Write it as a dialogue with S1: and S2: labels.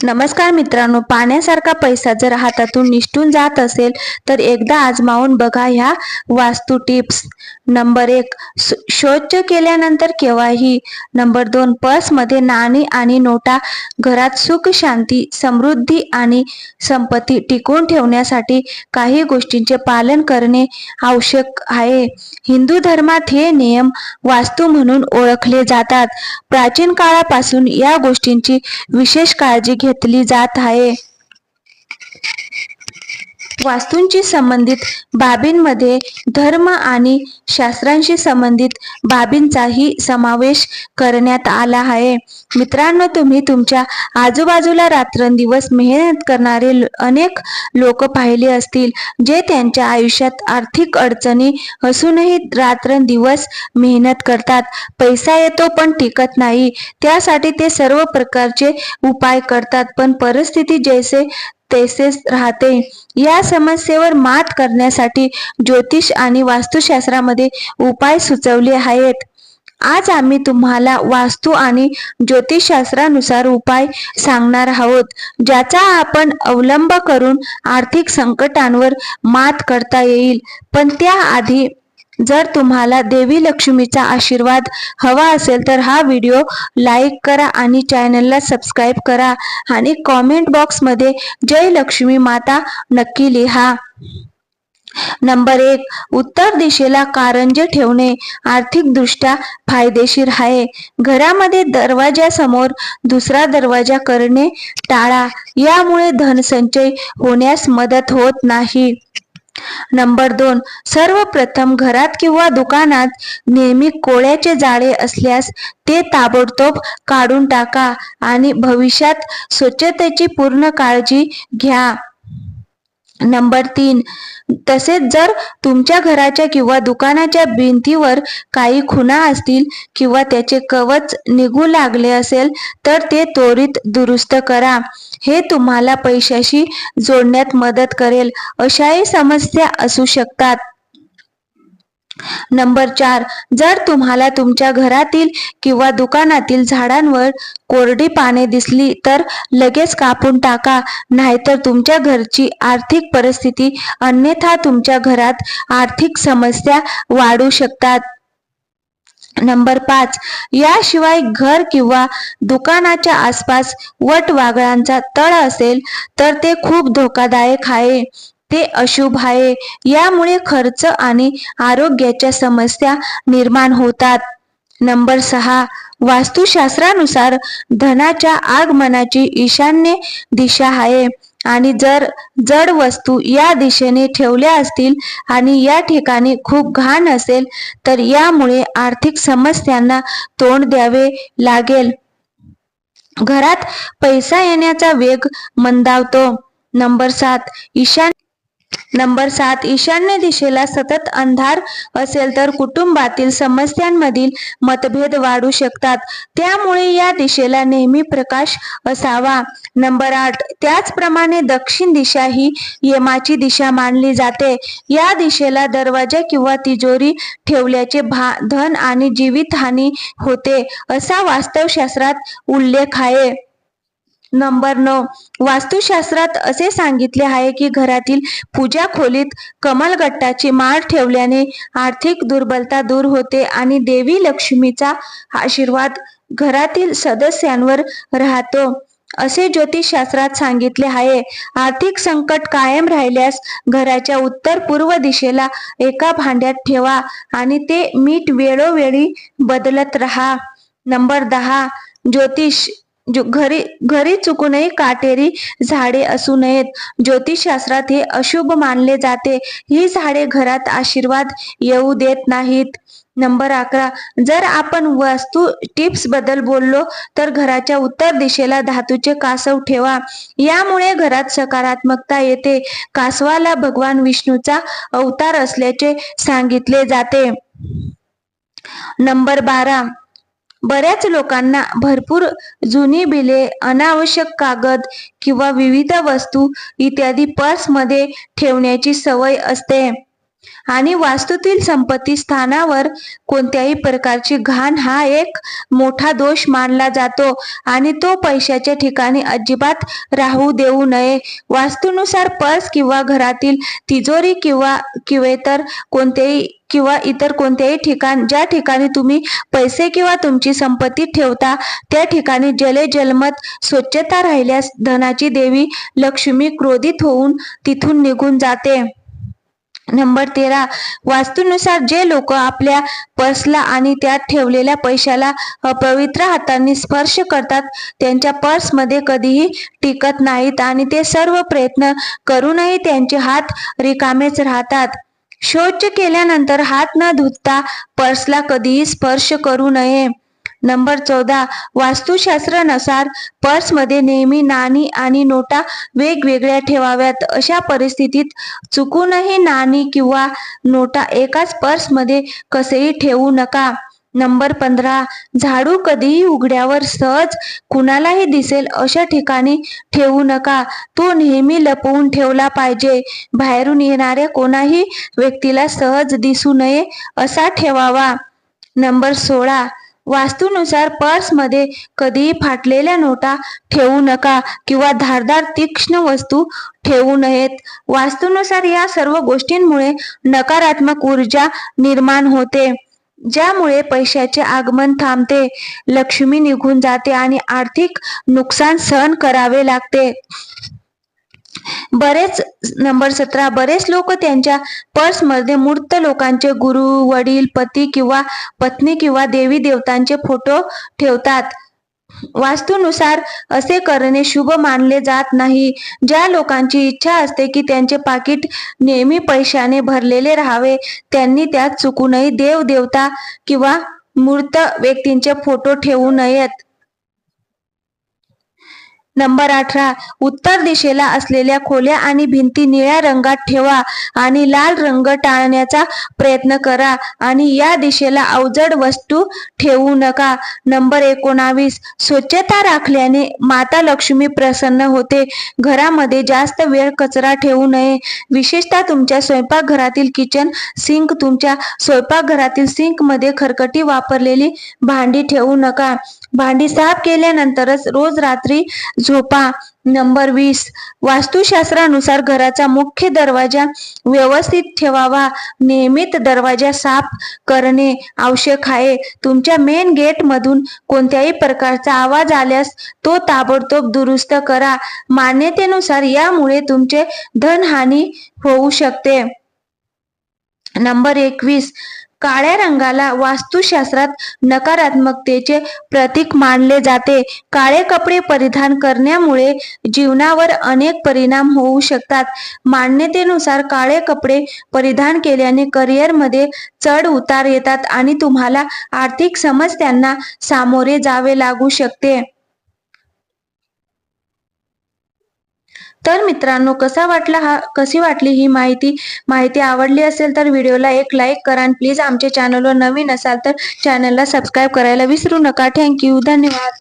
S1: नमस्कार मित्रांनो पाण्यासारखा पैसा जर हातातून निष्ठून जात असेल तर एकदा आजमावून बघा ह्या वास्तू टिप्स. नंबर एक शौच केल्यानंतर केव्हाही. नंबर दोन पर्समध्ये नाणी आणि नोटा घरात सुख शांती समृद्धी आणि संपत्ती टिकवून ठेवण्यासाठी काही गोष्टींचे पालन करणे आवश्यक आहे. हिंदू धर्मात हे नियम वास्तू म्हणून ओळखले जातात. प्राचीन काळापासून या गोष्टींची विशेष काळजी घे घेतली जात आहे. वास्तूंशी संबंधित बाबींमध्ये धर्म आणि शास्त्रांशी संबंधित बाबींचाही समावेश करण्यात आला आहे. मित्रांनो तुम्ही तुमच्या आजूबाजूला रात्रंदिवस मेहनत करणारे अनेक लोक पाहिले असतील जे त्यांच्या आयुष्यात आर्थिक अडचणी असूनही रात्रंदिवस मेहनत करतात. पैसा येतो पण टिकत नाही. त्यासाठी ते सर्व प्रकारचे उपाय करतात. पण परिस्थिती जैसे तसेच राहते. या समस्येवर मात करण्यासाठी ज्योतिष आणि वास्तुशास्त्रामध्ये उपाय सुचवले आहेत. आज आम्ही तुम्हाला वास्तू आणि ज्योतिषशास्त्रानुसार उपाय सांगणार आहोत ज्याचा आपण अवलंब करून आर्थिक संकटांवर मात करता येईल. पण त्याआधी जर तुम्हाला देवी लक्ष्मीचा आशीर्वाद हवा असेल तर हा व्हिडिओ लाईक करा आणि चॅनलला सबस्क्राईब करा आणि कॉमेंट बॉक्समध्ये जय लक्ष्मी माता नक्की लिहा. नंबर एक उत्तर दिशेला कारंजे ठेवणे आर्थिकदृष्ट्या फायदेशीर आहे. घरामध्ये दरवाजासमोर दुसरा दरवाजा करणे टाळा. यामुळे धनसंचय होण्यास मदत होत नाही. नंबर दोन सर्वप्रथम घरात किंवा दुकानात नेहमी कोळ्याचे जाळे असल्यास ते ताबडतोब काढून टाका आणि भविष्यात स्वच्छतेची पूर्ण काळजी घ्या. नंबर तीन तसेच जर तुमच्या घराच्या किंवा दुकानाच्या भिंतीवर काही खुणा असतील किंवा त्याचे कवच निघू लागले असेल तर ते त्वरित दुरुस्त करा. हे तुम्हाला पैशाशी जोडण्यात मदत करेल. अशाही समस्या असू शकतात. नंबर चार जर तुम्हाला तुमच्या घरातील किंवा दुकानातील झाडांवर कोरडी पाने दिसली तर लगेच कापून टाका. नाहीतर तुमच्या घरची आर्थिक परिस्थिती अन्यथा तुमच्या घरात आर्थिक समस्या वाढू शकतात. नंबर पाच याशिवाय घर किंवा दुकानाच्या आसपास वट वागळांचा तळ असेल तर ते खूप धोकादायक आहे. ते अशुभ आहे. यामुळे खर्च आणि आरोग्याच्या समस्या निर्माण होतात. नंबर सहा वास्तुशास्त्रानुसार धनाच्या आगमनाची ईशान्य दिशा आहे आणि जर जड वस्तू या दिशेने ठेवल्या असतील आणि या ठिकाणी खूप घाण असेल तर यामुळे आर्थिक समस्यांना तोंड द्यावे लागेल. घरात पैसा येण्याचा वेग मंदावतो. नंबर सात ईशान नंबर सात ईशान्य दिशेला सतत अंधार असेल तर कुटुंबातील समस्यांमधील मतभेद वाढू शकतात. त्यामुळे या दिशेला नेहमी प्रकाश असावा. नंबर आठ त्याचप्रमाणे दक्षिण दिशा ही यमाची दिशा मानली जाते. या दिशेला दरवाजा किंवा तिजोरी ठेवल्याचे भा धन आणि जीवितहानी होते असा वास्तवशास्त्रात उल्लेख आहे. नंबर नऊ. वास्तुशास्त्रात असे सांगितले आहे की घरातील पूजा खोलीत कमलगट्टाची माळ ठेवल्याने आर्थिक दुर्बलता दूर होते आणि देवी लक्ष्मीचा आशीर्वाद घरातील सदस्यांवर राहतो. असे ज्योतिषशास्त्रात सांगितले आहे. आर्थिक संकट कायम राहिल्यास घराच्या उत्तर पूर्व दिशेला एका भांड्यात ठेवा आणि ते मीठ वेळोवेळी बदलत राहा. नंबर दहा. ज्योतिष घरी घरी चुकूनही काटेरी झाडे असू नयेत. ज्योतिषशास्त्रात हे अशुभ मानले जाते. ही झाडे घरात आशीर्वाद येऊ देत नाहीत. नंबर अकरा. जर आपण वास्तू टिप्सबद्दल बोललो तर घराच्या उत्तर दिशेला धातूचे कासव ठेवा. यामुळे घरात सकारात्मकता येते. कासवाला भगवान विष्णूचा अवतार असल्याचे सांगितले जाते. नंबर बारा. बऱ्याच लोकांना भरपूर जुनी बिले अनावश्यक कागद किंवा विविध वस्तू इत्यादी पर्समध्ये ठेवण्याची सवय असते. आणि वास्तूतील संपत्ती स्थानावर कोणत्याही प्रकारची घाण हा एक मोठा दोष मानला जातो आणि तो पैशाच्या ठिकाणी अजिबात राहू देऊ नये. वास्तूनुसार पर्स किंवा घरातील तिजोरी किंवा किवेतर तर कोणतेही किंवा इतर कोणत्याही ठिकाण ज्या ठिकाणी तुम्ही पैसे किंवा तुमची संपत्ती ठेवता त्या ठिकाणी जले जलमत स्वच्छता राहिल्यास धनाची देवी लक्ष्मी क्रोधित होऊन तिथून निघून जाते. नंबर तेरा वास्तूनुसार जे लोक आपल्या पर्सला आणि त्यात ठेवलेल्या पैशाला अपवित्र हातांनी स्पर्श करतात त्यांच्या पर्समध्ये कधीही टिकत नाहीत आणि ते सर्व प्रयत्न करूनही त्यांचे हात रिकामेच राहतात. शौच केल्यानंतर हात न धुता पर्सला कधीही स्पर्श करू नये. नंबर चौदा वास्तुशास्त्रानुसार पर्समध्ये नेहमी नाणी आणि नोटा वेगवेगळ्या ठेवाव्यात. अशा परिस्थितीत चुकूनही नाणी किंवा नोटा एकाच पर्समध्ये कसेही ठेवू नका. नंबर पंधरा झाडू कधीही उघड्यावर सहज कुणालाही दिसेल अशा ठिकाणी ठेवू नका. तो नेहमी लपवून ठेवला पाहिजे. बाहेरून येणाऱ्या कोणाही व्यक्तीला सहज दिसू नये असा ठेवावा. नंबर सोळा वास्तूनुसार पर्समध्ये कधीही फाटलेल्या नोटा ठेवू नका किंवा धारदार तीक्ष्ण वस्तू ठेवू नयेत. वास्तूनुसार या सर्व गोष्टींमुळे नकारात्मक ऊर्जा निर्माण होते ज्यामुळे पैशाचे आगमन थांबते लक्ष्मी निघून जाते आणि आर्थिक नुकसान सहन करावे लागते. बरेच नंबर सतरा बरेच लोक त्यांच्या पर्समध्ये मूर्त लोकांचे गुरु वडील पती किंवा पत्नी किंवा देवी देवतांचे फोटो ठेवतात. वास्तूनुसार असे करणे शुभ मानले जात नाही. ज्या लोकांची इच्छा असते की त्यांचे पाकिट नेहमी पैशाने भरलेले राहावे त्यांनी त्यात चुकूनही देव देवता किंवा मूर्त व्यक्तींचे फोटो ठेवू नयेत. नंबर अठरा. उत्तर दिशेला असलेल्या खोल्या आणि भिंती निळ्या रंगात ठेवा आणि लाल रंग टाळण्याचा प्रयत्न करा आणि या दिशेला अवजड वस्तू ठेवू नका. नंबर एकोणावीस. स्वच्छता राखल्याने माता लक्ष्मी प्रसन्न होते. घरामध्ये जास्त वेळ कचरा ठेवू नये. विशेषतः तुमच्या स्वयंपाकघरातील किचन सिंक तुमच्या स्वयंपाकघरातील सिंकमध्ये खरकटी वापरलेली भांडी ठेवू नका. भांडी साफ केल्यानंतरच रोज रात्री झोपा नंबर वीस. वास्तुशास्त्रानुसार घराचा मुख्य दरवाजा व्यवस्थित ठेवावा. नियमित दरवाजा साफ करणे आवश्यक आहे. तुमच्या मेन गेट मधून कोणत्याही प्रकारचा आवाज आल्यास तो ताबडतोब दुरुस्त करा. मान्यतेनुसार यामुळे तुमचे धनहानी होऊ शकते. नंबर एकवीस. काळ्या रंगाला वास्तुशास्त्रात नकारात्मकतेचे प्रतीक मानले जाते. काळे कपडे परिधान करण्यामुळे जीवनावर अनेक परिणाम होऊ शकतात. मान्यतेनुसार काळे कपडे परिधान केल्याने करिअरमध्ये चढ उतार येतात आणि तुम्हाला आर्थिक समस्यांना सामोरे जावे लागू शकते. तर मित्रांनो कसा वाटला हा कशी वाटली ही माहिती? माहिती आवडली असेल तर व्हिडिओला एक लाईक करा आणि प्लीज आमच्या चॅनलवर नवीन असाल तर चॅनलला सबस्क्राईब करायला विसरू नका. थँक्यू धन्यवाद.